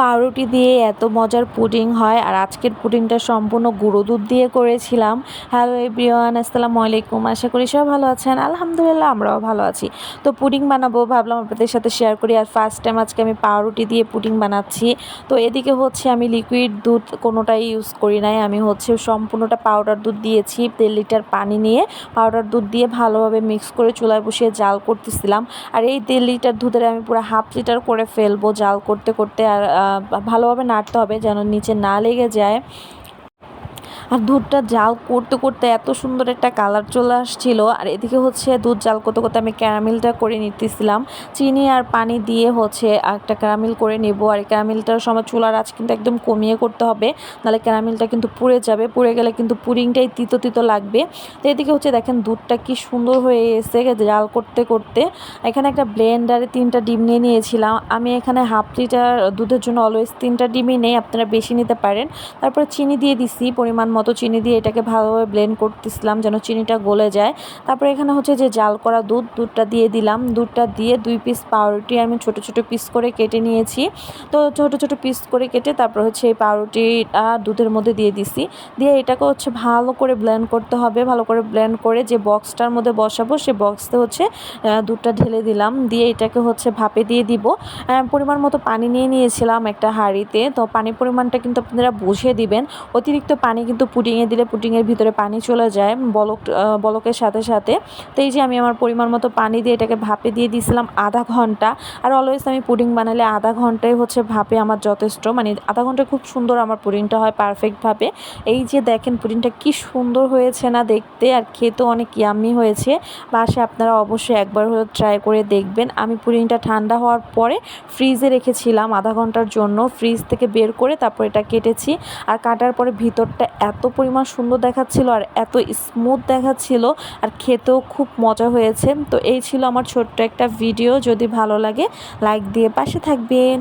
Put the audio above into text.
পাউরুটি দিয়ে এত মজার পুডিং হয় আর আজকের পুডিংটা সম্পূর্ণ গুঁড়ো দুধ দিয়ে করেছিলাম। হ্যালো এভরিওয়ান আসসালামু আলাইকুম। আশা করি সবাই ভালো আছেন। আলহামদুলিল্লাহ, আমরাও ভালো আছি। তো পুডিং বানাবো ভাবলাম আপনাদের সাথে শেয়ার করি আর ফার্স্ট টাইম আজকে আমি পাউরুটি দিয়ে পুডিং বানাচ্ছি। তো এদিকে হচ্ছে আমি লিকুইড দুধ কোনোটাই ইউজ করি নাই। আমি হচ্ছে সম্পূর্ণটা পাউডার দুধ দিয়েছি, দেড় লিটার পানি নিয়ে। পাউডার দুধ দিয়ে ভালোভাবে মিক্স করে চুলায় বসিয়ে জাল করতেছিলাম। আর এই দেড় লিটার দুধের আমি পুরো হাফ লিটার করে ফেলব জাল করতে করতে। আর ভালোভাবে নাড়তে হবে যেন নিচে না লেগে যায়। আর দুধটা জাল করতে করতে এত সুন্দর একটা কালার চলে আসছিল। আর এদিকে হচ্ছে দুধ জাল করতে করতে আমি ক্যারামেলটা করে নিতেছিলাম। চিনি আর পানি দিয়ে হচ্ছে একটা ক্যারামেল করে নেব। আর ক্যারামেলটার সময় চুলার আঁচ কিন্তু একদম কমিয়ে করতে হবে। নাহলে ক্যারামেলটা কিন্তু পুড়ে যাবে। পুড়ে গেলে কিন্তু পুডিংটাই তিতো তিতো লাগবে। তো এদিকে হচ্ছে দেখেন দুধটা কি সুন্দর হয়ে এসে জাল করতে করতে। এখানে একটা ব্লেন্ডারে তিনটা ডিম নিয়ে নিয়েছিলাম। আমি এখানে হাফ লিটার দুধের জন্য অলওয়েজ তিনটা ডিমই নেই, আপনারা বেশি নিতে পারেন। তারপরে চিনি দিয়ে দিছি পরিমাণ মতো। চিনি দিয়ে এটাকে ভালোভাবে ব্লেন্ড করতেছিলাম যেন চিনিটা গলে যায়। তারপরে এখানে হচ্ছে যে জাল করা দুধ, দুধটা দিয়ে দিলাম। দুধটা দিয়ে দুই পিস পাউরুটি আমি ছোট ছোট পিস করে কেটে নিয়েছি। তো ছোট ছোট পিস করে কেটে তারপর হচ্ছে এই পাউরুটিটা দুধের মধ্যে দিয়ে দিছি। দিয়ে এটাকে হচ্ছে ভালো করে ব্লেন্ড করতে হবে। ভালো করে ব্লেন্ড করে যে বক্সটার মধ্যে বসাবো সে বক্সতে হচ্ছে দুধটা ঢেলে দিলাম। দিয়ে এটাকে হচ্ছে ভাপে দিয়ে দিব। পরিমাণ মতো পানি নিয়ে নিয়েছিলাম একটা হাঁড়িতে। তো পানির পরিমাণটা কিন্তু আপনারা বুঝিয়ে দিবেন। অতিরিক্ত পানি কিন্তু পুডিংয়ে দিলে পুডিংয়ের ভিতরে পানি চলে যায়, বলক বলকের সাথে সাথে। তো এই যে আমি আমার পরিমাণ মতো পানি দিয়ে এটাকে ভাপে দিয়ে দিয়েছিলাম আধা ঘণ্টা। আর অলওয়েজ আমি পুডিং বানালে আধা ঘন্টায় হচ্ছে ভাপে আমার যথেষ্ট। মানে আধা ঘন্টায় খুব সুন্দর আমার পুডিংটা হয় পারফেক্টভাবে এই যে দেখেন পুডিংটা কি সুন্দর হয়েছে না দেখতে, আর খেতেও অনেক ইয়াম্মি হয়েছে। বাসায় আপনারা অবশ্যই একবার হলেও ট্রাই করে দেখবেন। আমি পুডিংটা ঠান্ডা হওয়ার পরে ফ্রিজে রেখেছিলাম আধা ঘণ্টার জন্য। ফ্রিজ থেকে বের করে তারপর এটা কেটেছি। আর কাটার পরে ভিতরটা এত পরিমাণ সুন্দর দেখাচ্ছিল আর এত স্মুথ দেখাচ্ছিল আর খেতেও খুব মজা হয়েছে। তো এই ছিল আমার ছোট্ট একটা ভিডিও যদি ভালো লাগে লাইক দিয়ে পাশে থাকবেন।